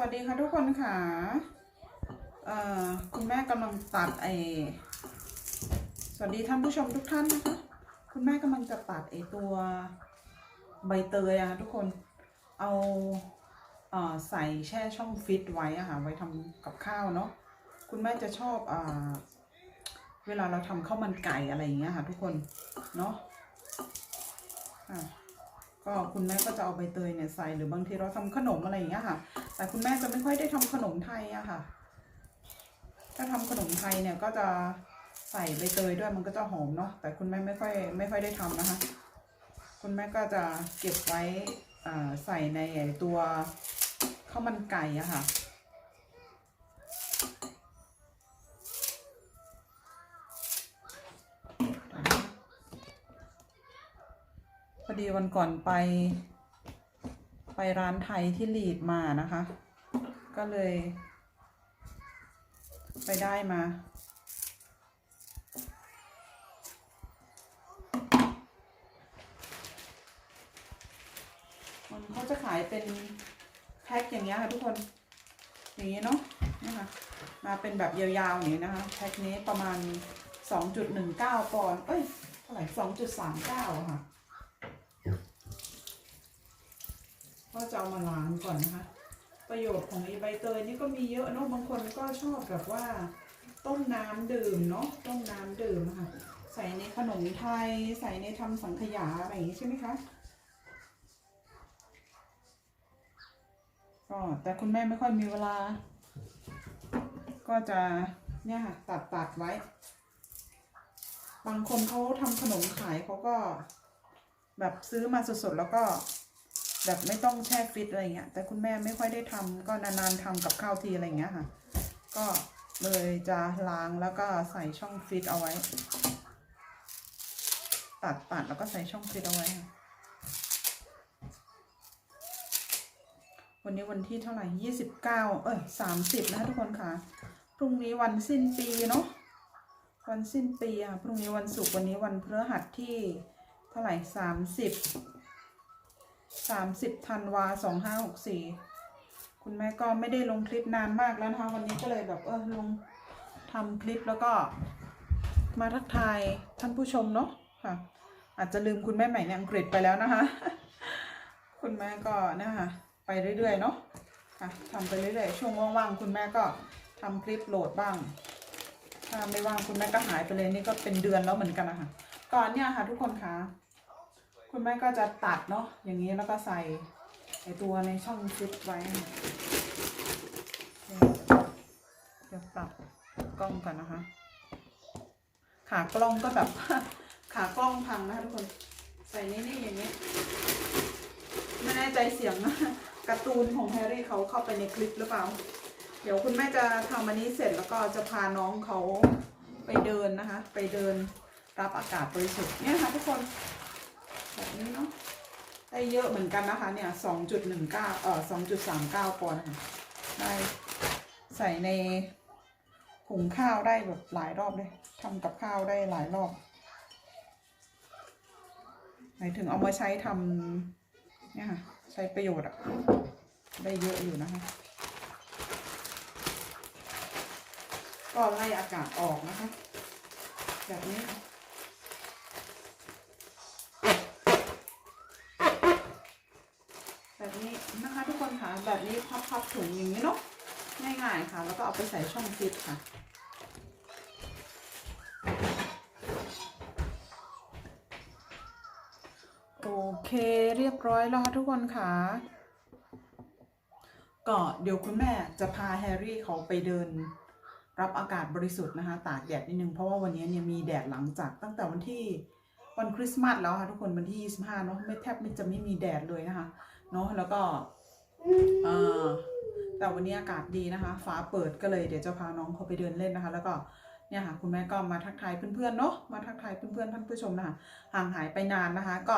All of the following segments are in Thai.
วัสดีค่ะทุกคนค่ะเอ่อคุณแม่กำลังตัดไอสวัสดีท่านผู้ชมทุกท่านนะคะคุณแม่กำลังจะตัดไอตัวใบเตยอะทุกคนเอาเอ่อใส่แช่ช่องฟิตไว้อะค่ะไว้ทำกับข้าวเนาะคุณแม่จะชอบอ่าเวลาเราทำข้าวมันไก่อะไรอย่างเงี้ยค่ะทุกคนเนาะค่ะ ก็คุณแม่ก็จะเอาใบเตยเนี่ยใส่หรือบางทีเราทำขนมอะไรอย่างเงี้ยค่ะ แต่คุณแม่จะไม่ค่อยได้ทำขนมไทยอะค่ะ ถ้าทำขนมไทยเนี่ยก็จะใส่ใบเตยด้วยมันก็จะหอมเนาะแต่คุณแม่ไม่ค่อยไม่ค่อยได้ทำนะคะ คุณแม่ก็จะเก็บไว้ใส่ในตัวข้าวมันไก่อะค่ะ พอดีวันก่อนไป ไปร้านไทยที่ลีดมานะคะ ก็เลย ไปได้มา มันเขาจะขายเป็นแพ็คอย่างเงี้ยค่ะทุกคน อย่างนี้เนาะนี่ค่ะมาเป็นแบบยาวๆอย่างนี้นะคะแพ็คนี้ประมาณ 2.19 ปอนด์เอ้ยเท่าไหร่2.39ค่ะ ก็จะเอามาล้างก่อนนะคะ ประโยชน์ของไอใบเตยนี่ก็มีเยอะเนาะบางคนก็ชอบแบบว่า ต้มน้ำดื่มเนาะต้มน้ำดื่มค่ะ ใส่ในขนมไทยใส่ในทำสังขยาอะไรอย่างนี้ใช่ไหมคะก็แต่คุณแม่ไม่ค่อยมีเวลา ก็จะเนี่ยค่ะตัดตัดไว้ บางคนเขาทำขนมขายเขาก็ แบบซื้อมาสดๆแล้วก็ แบบไม่ต้องแช่ฟิตอะไรเงี้ยแต่คุณแม่ไม่ค่อยได้ทำก็นานๆทำกับข้าวทีอะไรเงี้ยค่ะ ก็เลยจะล้างแล้วก็ใส่ช่องฟิตเอาไว้ ตัดตัดแล้วก็ใส่ช่องฟิตเอาไว้ค่ะวันนี้วันที่เท่าไหร่ยี่สิบเก้าเอ้ยสามสิบนะคะทุกคนค่ะ พรุ่งนี้วันสิ้นปีเนาะวันสิ้นปีอะพรุ่งนี้วันศุกร์วันนี้วันพฤหัสที่เท่าไหร่สามสิบ สามสิบธันวาสองห้าหกสี่คุณแม่ก็ไม่ได้ลงคลิปนานมากแล้วนะคะ วันนี้ก็เลยแบบเออลงทำคลิปแล้วก็มาทักทายท่านผู้ชมเนาะค่ะ อาจจะลืมคุณแม่ใหม่ในอังกฤษไปแล้วนะคะ คุณแม่ก็นะคะไปเรื่อยๆเนาะค่ะทำไปเรื่อยๆช่วงว่างๆคุณแม่ก็ทำคลิปโหลดบ้าง ถ้าไม่ว่างคุณแม่ก็หายไปเลยนี่ก็เป็นเดือนแล้วเหมือนกันนะคะก่อนเนี่ยค่ะทุกคนคะ คุณแม่ก็จะตัดเนาะอย่างนี้แล้วก็ใส่ไอตัวในช่องฟิตไว้ เดี๋ยวปรับกล้องกันนะคะ ขากล้องก็แบบ ขากล้องพังนะคะทุกคน ใส่นี่นี่อย่างนี้ ไม่แน่ใจเสียงการ์ตูนของแฮร์รี่เขาเข้าไปในคลิปหรือเปล่า เดี๋ยวคุณแม่จะทำอันนี้เสร็จแล้วก็จะพาน้องเขาไปเดินนะคะ ไปเดินรับอากาศบริสุทธิ์เนี่ยค่ะทุกคน นี้เนาะได้เยอะเหมือนกันนะคะเนี่ยสองจุดหนึ่งเก้าเอ่อสองจุดสามเก้าปอนด์ค่ะได้ใส่ในหุงข้าวได้แบบหลายรอบเลยทำกับข้าวได้หลายรอบหมายถึงเอามาใช้ทำเนี่ยค่ะใช้ประโยชน์อะได้เยอะอยู่นะคะก็ไล่อากาศออกนะคะ แบบนี้ค่ะ แบบ นะคะ ทุกคนค่ะแบบนี้พับพับถุงอย่างนี้เนาะง่ายๆค่ะ แล้วก็เอาไปใส่ช่องฟิตค่ะ โอเคเรียบร้อยแล้วค่ะทุกคนค่ะก็เดี๋ยวคุณแม่จะพาแฮร์รี่เขาไปเดินรับอากาศบริสุทธิ์นะคะ ตากแดดนิดนึง เพราะว่าวันนี้เนี่ยมีแดดหลังจากตั้งแต่วันที่วันคริสต์มาสแล้วค่ะทุกคนวันที่ 25เนาะไม่แทบไม่จะไม่มีแดดเลยนะคะ เนาะแล้วก็แต่วันนี้อากาศดีนะคะฟ้าเปิดก็เลยเดี๋ยวจะพาน้องเขาไปเดินเล่นนะคะ แล้วก็เนี่ยค่ะคุณแม่ก็มาทักทายเพื่อนๆเนาะมาทักทายเพื่อนๆท่านผู้ชมนะคะห่างหายไปนานนะคะ ก็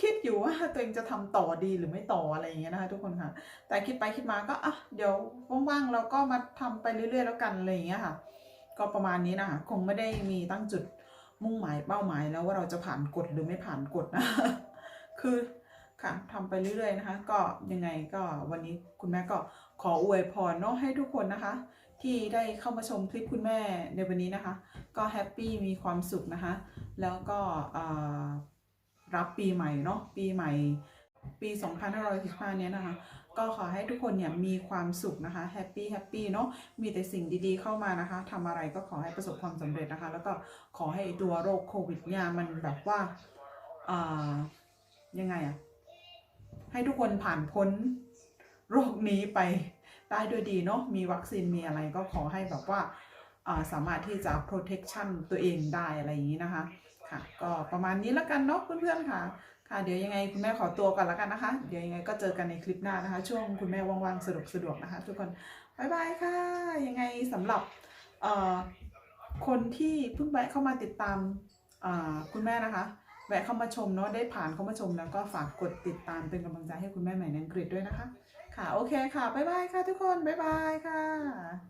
คิดอยู่ว่าตัวเองจะทำต่อดีหรือไม่ต่ออะไรอย่างเงี้ยนะคะ ทุกคนค่ะ แต่คิดไปคิดมาก็อะเดี๋ยวว่างๆเราก็มาทำไปเรื่อยๆแล้วกันอะไรอย่างเงี้ยค่ะ ก็ประมาณนี้นะคะคงไม่ได้มีตั้งจุดมุ่งหมายเป้าหมายแล้วว่าเราจะผ่านกฎหรือไม่ผ่านกฎนะ คือค่ะทำไปเรื่อยๆนะคะ ก็ยังไงก็วันนี้คุณแม่ก็ขออวยพรเนาะให้ทุกคนนะคะ ที่ได้เข้ามาชมคลิปคุณแม่ในวันนี้นะคะ ก็แฮปปี้มีความสุขนะคะ แล้วก็รับปีใหม่เนาะปีใหม่ปี 2565เนี้ยนะคะ ก็ขอให้ทุกคนเนี่ยมีความสุขนะคะแฮปปี้แฮปปี้เนาะมีแต่สิ่งดีๆเข้ามานะคะทำอะไรก็ขอให้ประสบความสำเร็จนะคะ แล้วก็ขอให้ตัวโรคโควิดเนี่ยมันแบบว่าอ่อ ยังไงอะให้ทุกคนผ่านพ้นโรคนี้ไปได้ด้วยดีเนาะมีวัคซีนมีอะไรก็ขอให้แบบว่าสามารถที่จะ protection ตัวเองได้อะไรอย่างนี้นะคะ ค่ะ ก็ประมาณนี้แล้วกันเนาะเพื่อนๆค่ะ ค่ะ เดี๋ยวยังไงคุณแม่ขอตัวก่อนแล้วกันนะคะ เดี๋ยวยังไงก็เจอกันในคลิปหน้านะคะ ช่วงคุณแม่ว่างๆสะดวกสะดวกนะคะ ทุกคนบายบายค่ะ ยังไงสำหรับคนที่เพิ่งแวะเข้ามาติดตามคุณแม่นะคะ แวะเข้ามาชมเนาะได้ผ่านเข้ามาชมแล้วก็ฝากกดติดตามเป็นกำลังใจให้คุณแม่ใหม่ในอังกฤษด้วยนะคะ ค่ะโอเคค่ะบ๊ายบายค่ะทุกคนบ๊ายบายค่ะ